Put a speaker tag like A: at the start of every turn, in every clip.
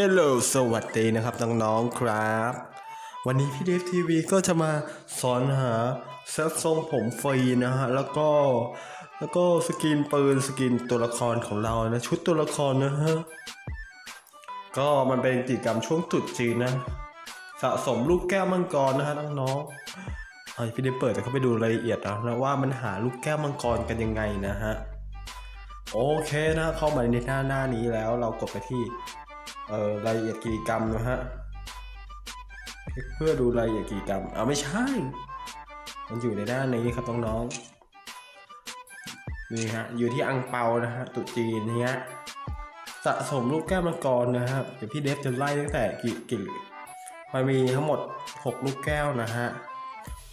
A: ฮลโหลสวัสดีนะครับน้องๆครับ วันนี้พี่เดฟทีวีก็จะมาสอนหาเซตทรงผมฟรีนะฮะ แล้วก็แล้วก็สกินปืนสกินตัวละครของเรานะ ชุดตัวละครนะฮะ ก็มันเป็นกิจกรรมช่วงตรุษจีนนะ สะสมลูกแก้วมังกรนะฮะน้องๆเอพี่ได้เปิดแต่เขาไปดูรายละเอียดนะนะว่ามันหาลูกแก้วมังกรกันยังไงนะฮะโอเคนะเข้ามาในหน้าหน้านี้แล้วเรากดไปที่ รายละเอียดกิจกรรมนะฮะคลิกเพื่อดูรายละเอียดกิจกรรมเอาไม่ใช่ มันอยู่ในด้านนี้ครับน้องๆนี่ฮะอยู่ที่อังเปานะฮะตุจีนเนี้ยสะสมลูกแก้วมังกรนะครับเดี๋ยวพี่เดฟจะไล่ตั้งแต่กี่กี่มันมีทั้งหมด 6 ลูกแก้วนะฮะ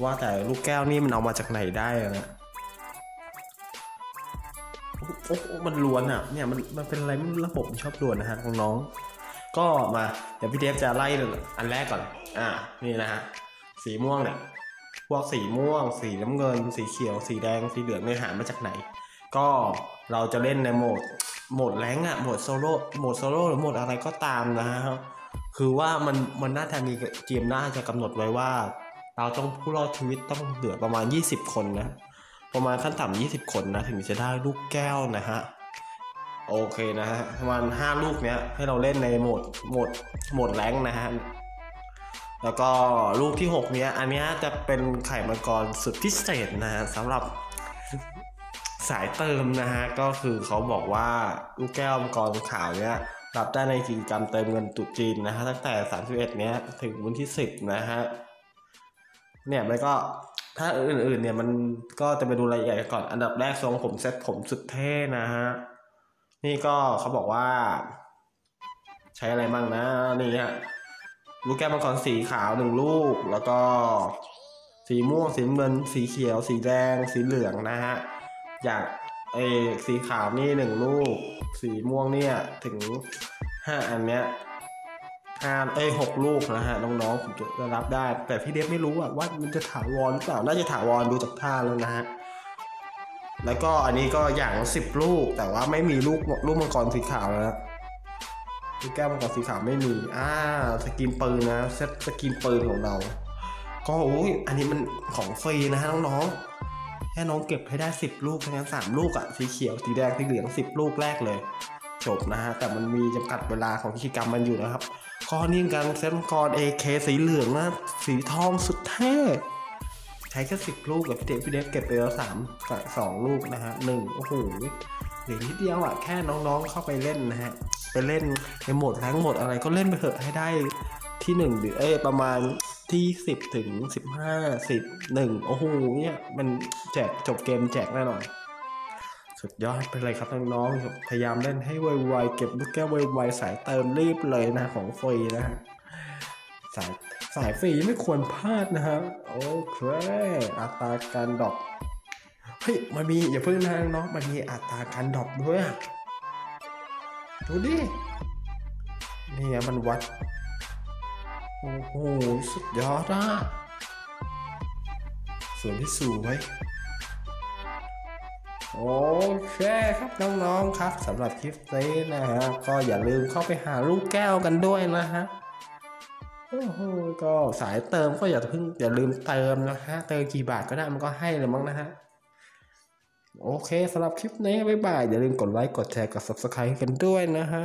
A: ว่าแต่ลูกแก้วนี่มันเอามาจากไหนได้นะ โอ้มันล้วนอะ เนี่ยมันมันเป็นอะไรม่รู้ระบบชอบล้วนนะฮะของน้อง ก็มาเดี๋ยวพี่เดฟจะไล่อันแรกก่อน อ่า นี่นะฮะ สีม่วงเนี่ย พวกสีม่วง สีน้ำเงิน สีเขียว สีแดง สีเหลืองเนี่ยหามาจากไหน ก็เราจะเล่นในโหมด โหมดแรงค์อะโหมดโซโล่ โหมดโซโล่หรือโหมดอะไรก็ตามนะฮะ คือว่ามันมันน่าจะมีเกมน่าจะกำหนดไว้ว่า เราต้องผู้รอดชีวิตต้องเหลือประมาณ 20 คนนะ ประมาณขั้นต่ำ20 คนนะ ถึงจะได้ลูกแก้วนะฮะ โอเคนะฮะประมาณ5ลูกเนี้ยให้เราเล่นในโหมดโหมดโหมดแรงนะฮะ แล้วก็ลูกที่ 6 เนี้ย อันเนี้ยจะเป็นไข่มังกรสุดพิเศษนะฮะสำหรับสายเติมนะฮะ ก็คือเขาบอกว่าลูกแก้วมังกรขาวเนี้ยรับได้ในกิจกรรมเติมเงินตุจีนนะฮะตั้งแต่ 31 เนี้ยถึงวันที่ 10 นะฮะ เนี่ยมันก็ ถ้าอื่นๆเนี่ยมันก็จะไปดูรายละเอียดก่อน อันดับแรกทรงผมเซ็ตผมสุดเท่นะฮะ นี่ก็เขาบอกว่า ใช้อะไรบ้างนะ นี่ฮะลูกแก้วมังกรสีขาวหนึ่งลูก แล้วก็ สีม่วงสีเงิน สีเขียว สีแดง สีเหลืองนะฮะ อยางเออสีขาวนี่หนึ่งลูก สีม่วงเนี่ยถึงห้าอันเนี้ย ห้าเอ้ยหกลูกนะฮะน้องๆผมจะรับได้ แต่พี่เดฟไม่รู้อะว่ามันจะถาวรหรือเปล่าน่าจะถาวรดูจากท่าแล้วนะฮะแล้วก็อันนี้ก็อย่างสิบลูก แต่ว่าไม่มีลูกลูกมังกรสีขาวนะลูกแก้วมังกรสีขาวไม่มีอ่าสกินปืนนะเซตสกินปืนของเรา ก็โอ้ยอันนี้มันของฟรีนะฮะน้องๆแค่น้องเก็บให้ได้สิบลูกทั้งนั้นสามลูกอะสีเขียวสีแดงสีเหลืองสิบลูกแรกเลย จบนะฮะ แต่มันมีจำกัดเวลาของกิจกรรมมันอยู่นะครับข้อนี้การเซตมังกร AK สีเหลืองนะสีทองสุดเท่ใช้แค่สิบลูกกับพี่เดฟพี่เดฟเก็บไปแล้วสามสองลูกนะฮะหนึ่งโอ้โหเหลือนิดเดียวอะแค่น้องๆเข้าไปเล่นนะฮะไปเล่นในโหมดแรงโหมดอะไรก็เล่นไปเถอะให้ได้ที่หนึ่งหรือเอ้ประมาณที่สิบถึงสิบห้าสิบหนึ่งโอ้โหเนี่ยมันแจกจบเกมแจกแน่นอน สุดยอดไปเลยครับน้องๆพยายามเล่นให้ไวๆเก็บลูกแก้วไวๆสายเติมรีบเลยนะของฟรีนะฮะสายสายฟรีไม่ควรพลาดนะฮะโอเคอัตราการดรอปเฮ้ยมันมีอย่าเพิ่งนะน้องมันมีอัตราการดรอปด้วยดูดินี่ไงมันวัดโอ้โหสุดยอดอะสวยที่สวย โอเคครับน้องๆครับสำหรับคลิปนี้นะฮะก็อย่าลืมเข้าไปหาลูกแก้วกันด้วยนะฮะโอ้โหก็สายเติมก็อย่าเพิ่งอย่าลืมเติมนะฮะเติมกี่บาทก็ได้มันก็ให้เลยมั้งนะฮะโอเคสำหรับคลิปนี้บ๊ายบายอย่าลืมกดไลค์กดแชร์กด subscribe กันด้วยนะฮะ